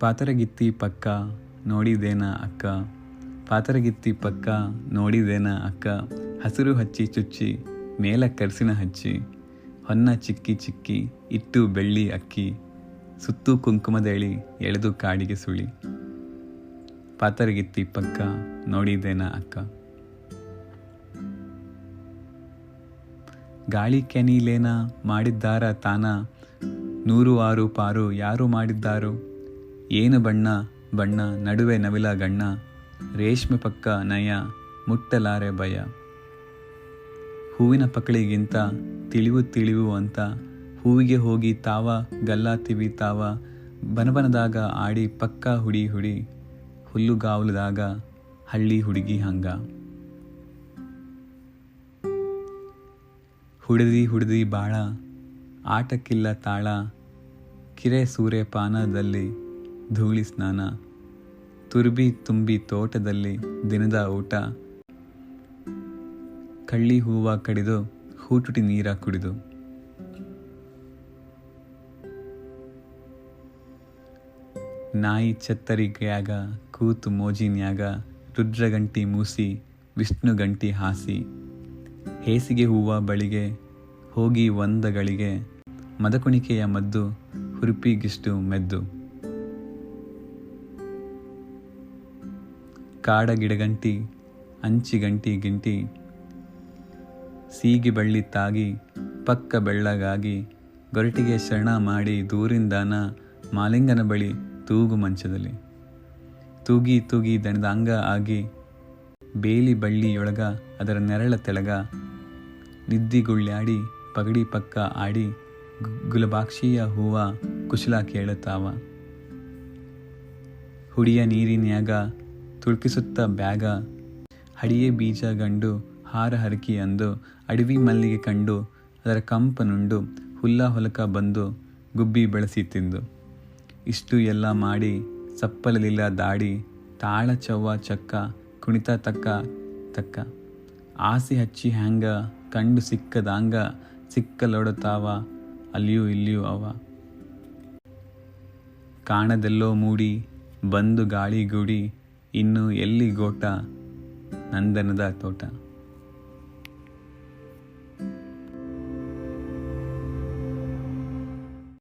ಪಾತರಗಿತ್ತಿ ಪಕ್ಕ ನೋಡಿದೇನ ಅಕ್ಕ. ಪಾತರಗಿತ್ತಿ ಪಕ್ಕ ನೋಡಿದೇನ ಅಕ್ಕ. ಹಸಿರು ಹಚ್ಚಿ ಚುಚ್ಚಿ ಮೇಲ ಕರ್ಸಿನ ಹಚ್ಚಿ. ಹೊನ್ನ ಚಿಕ್ಕಿ ಚಿಕ್ಕಿ ಇಟ್ಟು ಬೆಳ್ಳಿ ಅಕ್ಕಿ. ಸುತ್ತು ಕುಂಕುಮದೇಳಿ ಎಳೆದು ಕಾಡಿಗೆ ಸುಳಿ. ಪಾತರಗಿತ್ತಿ ಪಕ್ಕ ನೋಡಿದೇನ ಅಕ್ಕ. ಗಾಳಿ ಕೆನೀಲೇನ ಮಾಡಿದ್ದಾರ ತಾನ. ನೂರು ಆರು ಪಾರು ಯಾರು ಮಾಡಿದ್ದಾರು. ಏನು ಬಣ್ಣ ಬಣ್ಣ, ನಡುವೆ ನವಿಲ ಗಣ್ಣ, ರೇಷ್ಮೆ ಪಕ್ಕ ನಯ, ಮುಟ್ಟಲಾರೆ ಭಯ. ಹೂವಿನ ಪಕಳಿಗಿಂತ ತಿಳಿವು ತಿಳಿವು ಅಂತ, ಹೂವಿಗೆ ಹೋಗಿ ತಾವ ಗಲ್ಲಾತಿವಿ ತಾವ ಬನಬನದಾಗ ಆಡಿ ಪಕ್ಕ ಹುಡಿ ಹುಡಿ ಹುಲ್ಲುಗಾವಲದಾಗ ಹಳ್ಳಿ ಹುಡುಗಿ ಹಂಗ. ಹುಡದಿ ಹುಡಿದಿ ಬಾಳ, ಆಟಕ್ಕಿಲ್ಲ ತಾಳ, ಕಿರೆ ಸೂರ್ಯಪಾನದಲ್ಲಿ ಧೂಳಿ ಸ್ನಾನ, ತುರ್ಬಿ ತುಂಬಿ ತೋಟದಲ್ಲಿ ದಿನದ ಊಟ, ಕಳ್ಳಿ ಹೂವ ಕಡಿದು ಹೂಟುಟಿ ನೀರ ಕುಡಿದು. ನಾಯಿ ಚತ್ತರಿಗ್ಯಾಗ ಕೂತು ಮೋಜಿನ್ಯಾಗ ರುದ್ರಗಂಟಿ ಮೂಸಿ, ವಿಷ್ಣು ಗಂಟಿ ಹಾಸಿ. ಹೇಸಿಗೆ ಹೂವ ಬಳಿಗೆ, ಹೋಗಿ ಒಂದಗಳಿಗೆ ಮದಕುಣಿಕೆಯ ಮದ್ದು ಹುರುಪಿಗಿಷ್ಟು ಮೆದ್ದು. ಕಾಡ ಗಿಡಗಂಟಿ ಅಂಚಿಗಂಟಿ ಗಿಂಟಿ, ಸೀಗಿ ಬಳ್ಳಿ ತಾಗಿ, ಪಕ್ಕ ಬೆಳ್ಳಗಾಗಿ, ಗೊರಟಿಗೆ ಶರಣ ಮಾಡಿ ದೂರಿಂದಾನ ಮಾಲಿಂಗನ ಬಳಿ ತೂಗು ಮಂಚದಲ್ಲಿ. ತೂಗಿ ತೂಗಿ ದಣದ ಅಂಗ ಆಗಿ ಬೇಲಿ ಬಳ್ಳಿಯೊಳಗ ಅದರ ನೆರಳ ತೆಳಗ ನಿದ್ದಿಗುಳ್ಳಾಡಿ ಪಗಡಿ ಪಕ್ಕ ಆಡಿ ಗುಲಬಾಕ್ಷಿಯ ಹೂವ ಕುಶಲ ಕೇಳುತ್ತಾವ. ಹುಡಿಯ ನೀರಿನ್ಯಾಗ ತುಳ್ಕಿಸುತ್ತ ಬ್ಯಾಗ, ಹಡಿಯೇ ಬೀಜ ಗಂಡು, ಹಾರ ಹರಕಿ ಅಂದು, ಅಡವಿ ಮಲ್ಲಿಗೆ ಕಂಡು, ಅದರ ಕಂಪನುಂಡು ಹುಲ್ಲ ಹೊಲಕ ಬಂದು, ಗುಬ್ಬಿ ಬೆಳೆಸಿ ತಿಂದು. ಇಷ್ಟು ಎಲ್ಲ ಮಾಡಿ, ಸಪ್ಪಲಲಿಲ್ಲ ದಾಡಿ, ತಾಳ ಚವ್ವ ಚಕ್ಕ, ಕುಣಿತ ತಕ್ಕ ತಕ್ಕ. ಆಸೆ ಹಚ್ಚಿ ಹ್ಯಾಂಗ, ಕಂಡು ಸಿಕ್ಕದಾಂಗ ಸಿಕ್ಕಲೊಡತಾವ ಅಲ್ಲಿಯೂ ಇಲ್ಲಿಯೂ ಅವ. ಕಾಣದೆಲ್ಲೋ ಮೂಡಿ, ಬಂದು ಗಾಳಿಗೂಡಿ ಇನ್ನು ಎಲ್ಲಿ ಗೋಟ ನಂದನದ ತೋಟ?